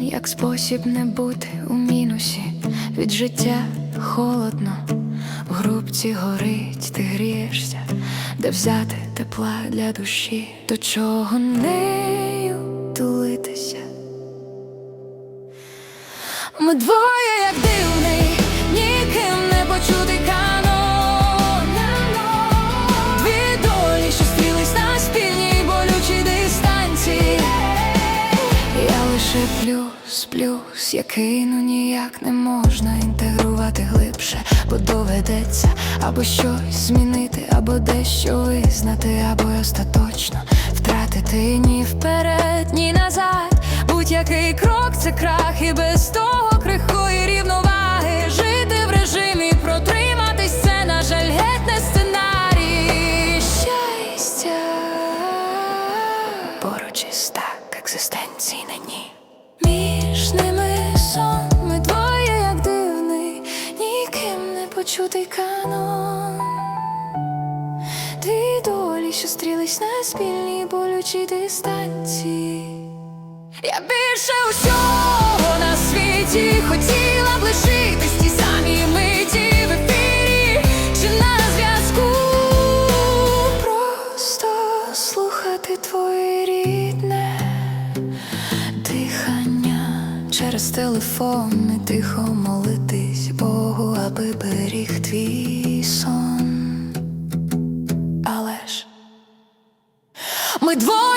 як спосіб не бути у мінусі, від життя холодно, в грубці горить, ти грієшся, де взяти тепла для душі, до чого нею тулитися. Ми двоє, як дивний, плюс, плюс, який ну ніяк не можна інтегрувати глибше, бо доведеться або щось змінити, або дещо визнати, або остаточно втратити ні вперед, ні назад. Будь-який крок це крах, і без того крихкої рівноваги. Жити в режимі, протриматись це, на жаль, геть не сценарій. Щастя поруч із так екзистенції на ні. Ними сон, ми двоє, як дивний, ніким не почутий канон. Дві долі, що стрілись на спільній болючій дистанції. Я більше усього на світі хотіла б лишитись через телефон і тихо молитись Богу, аби беріг твій сон. Але ж ми двоє.